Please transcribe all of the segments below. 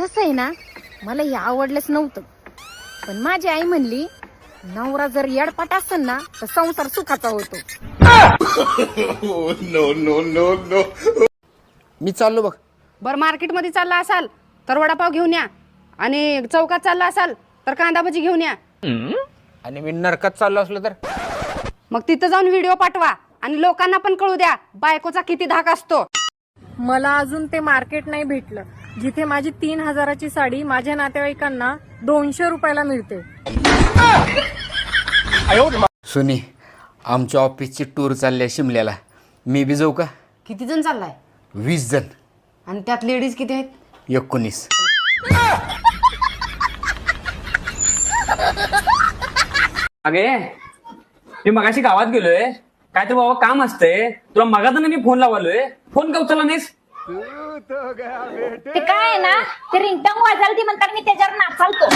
तसं आहे ना मला हे आवडलंच नव्हतं. पण माझी आई म्हणली नवरा जर येडपाट असेल ना तर संसार सुखाचा होतो. मी चाललो बघ. बरं मार्केटमध्ये चालला असाल तर वडापाव घेऊन या. आणि चौकात चालला असाल तर कांदा भजी घेऊन या. आणि मी नरकात चाललो असलो तर? मग तिथं जाऊन व्हिडिओ पाठवा आणि लोकांना पण कळू द्या बायकोचा किती धाक असतो. मला अजून ते मार्केट नाही भेटलं. जिथे माझी तीन हजाराची साडी माझ्या नातेवाईकांना दोनशे रुपयाला मिळते. सुनी आमच्या ऑफिसची टूर चालली आहे शिमल्याला. मी बी जाऊ का? किती जण चाललाय? वीस जण. आणि त्यात लेडीज किती आहेत? एकोणीस. अगे मी मगाशी गावात गेलोय. काय तर बाबा काम असतंय? तुला मगात मी फोन लावलोय. फोन का उचलला नाहीस? ते काय आहे ना ते रिंगटंग वाजाल ती म्हणतात मी त्याच्यावर नाचालतो.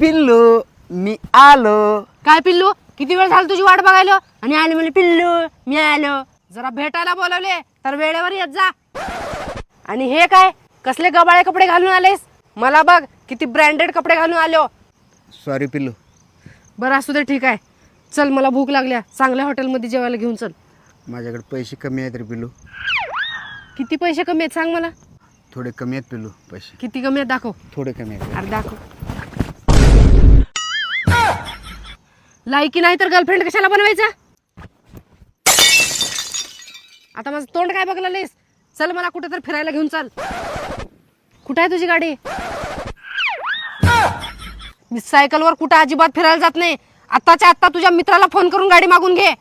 पिल्लू मी आलो. काय पिल्लू? किती वेळ झाला तुझी वाट बघायला? आणि आले म्हणजे पिल्लू मी आलो. जरा भेटायला बोलवले तर वेळेवर येत जा. आणि हे काय? कसले गबाळे कपडे घालून आलेस? मला बघ किती ब्रँडेड कपडे घालून आलो. सॉरी पिल्लू. बरं असू दे ठीक आहे. चल मला भूक लागल्या. चांगल्या हॉटेलमध्ये जेवायला घेऊन चल. माझ्याकडे पैसे कमी आहेत रे पिल्लू. किती पैसे कमी आहेत सांग मला? थोडे कमी आहेत पिल्लू पैसे. किती कमी आहेत? दाखव. थोडे कमी आहेत. अरे दाखव. लायकी नाही तर गर्लफ्रेंड कशाला बनवायचा? आता माझं तोंड काय बघला लेस चल मला कुठे तर फिरायला घेऊन चल. कुठे आहे तुझी गाडी? मी सायकलवर कुठं अजिबात फिरायला जात नाही. आत्ताच्या आत्ता तुझ्या मित्राला फोन करून गाडी मागून घे.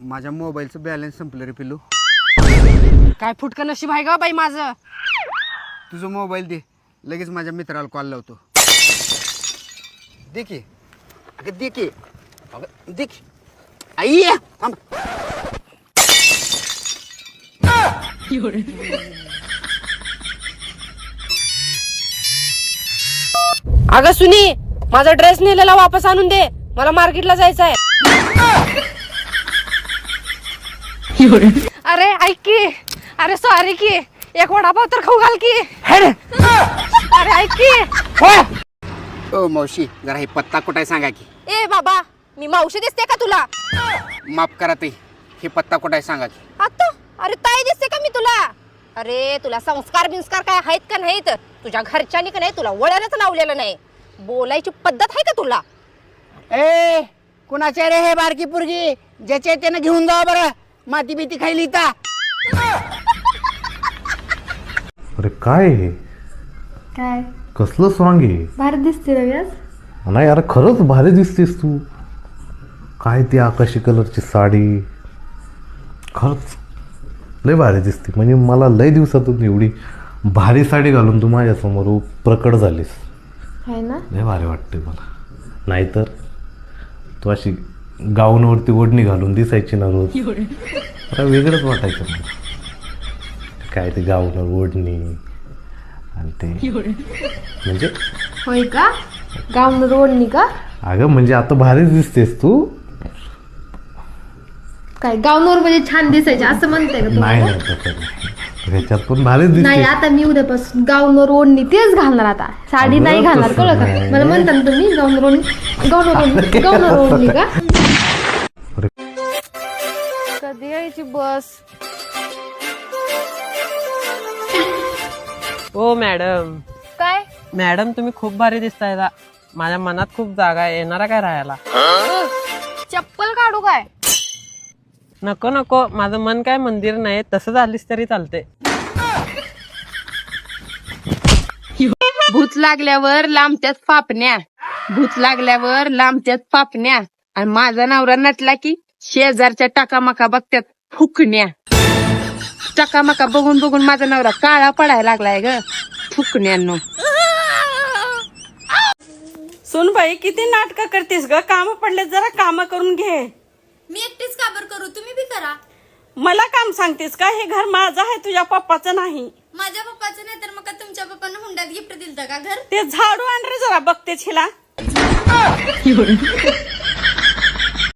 माझ्या मोबाईलचं बॅलन्स संपलं रे पिल्लू. काय फुटकं नशीब आहे ग बाई माझं. तुझं मोबाईल दे. लगेच माझ्या मित्राला कॉल लावतो. दे की. अगं दे की. अगं दे की. आई थांब. अगं सुनी. माझा ड्रेस नेलेला वापस आणून दे. मला मार्केटला जायचं आहे अरे ऐक की. अरे सॉरी की. एक वडापाव तर खाऊ घाल की. अरे ऐक की. ओ मावशी जरा हे पत्ता कुठे सांगा की. ए बाबा मी मावशी दिसते का तुला? माफ करा ते हे पत्ता कुठे सांगा की. आता अरे ताई दिसते का मी तुला? अरे तुला संस्कार बिंस्कार काय आहेत का नाहीत? तुझ्या घरच्यांनी का नाही तुला वळणच लावलेलं नाही. बोलायची पद्धत आहे का तुला? ए कुणाच्या रे हे बारकी पुरगी? ज्याचे त्यानं घेऊन जावा बरं. माती बिती खायली ता अरे काय? हे काय? कसलं सॉंग आहे? भारी दिसते रव्यास नाही अरे खरंच भारी दिसतेस तू. काय ती आकाशी कलरची साडी? खरंच लय भारी दिसते. म्हणजे मला लय दिवसातून एवढी भारी साडी घालून तू माझ्यासमोर प्रकट झालीस. आहे ना? लय भारी वाटते मला. नाहीतर तू अशी गाऊनवरती ओढणी घालून दिसायची ना रोज. मला वेगळंच वाटायचं मला. काय ते गाऊनवर ओढणी आणि ते. म्हणजे? होय का? गाऊन रोडनी का? अगं म्हणजे आता भारीच दिसतेस तू. काय गाऊनवर म्हणजे छान दिसायचे असं म्हणताय का नाही नाही तसं नाही. ह्याच्यात पण भारीच नाही दिसते आता मी उद्यापासून गाऊनवर ओढणी तेच घालणार आता. साडी अगं, नाही घालणार तसं कळलं का? नाही. मला म्हणता ना तुम्ही गाऊनवर ओढणी गाऊनवर ओढणी गाऊनवर ओढणी का? कधी यायची बस? हो मॅडम. काय? मॅडम तुम्ही खूप भारी दिसताय दा. माझ्या मनात खूप जागा आहे. येणारा काय राहायला? चप्पल काढू काय? नको नको. माझं मन काय मंदिर नाही. तसं झालीस तरी चालते भूत लागल्यावर लांबत्यात पापण्या भूत लागल्यावर लांबत्यात पापण्या आणि माझा नवरा नटला की शेजारच्या टाकामाका बघत्यात फुकण्या. टाकामाका बघून बघून माझा नवरा काळा पडायला लागलाय ग फुकण्यानो. सुन बाई किती नाटक करतेस ग? काम पडले जरा काम करून घे. मी एकटीच काबर करू? तुम्ही बी करा. मला काम सांगतेस का? हे घर माझं आहे तुझ्या पप्पाचं नाही. माझ्या पप्पाचं नाही तर मग का तुमच्या पप्पानं हुंड्यात गिफ्ट दिलं का घर? ते झाडू आण रे जरा बघतेच हिला.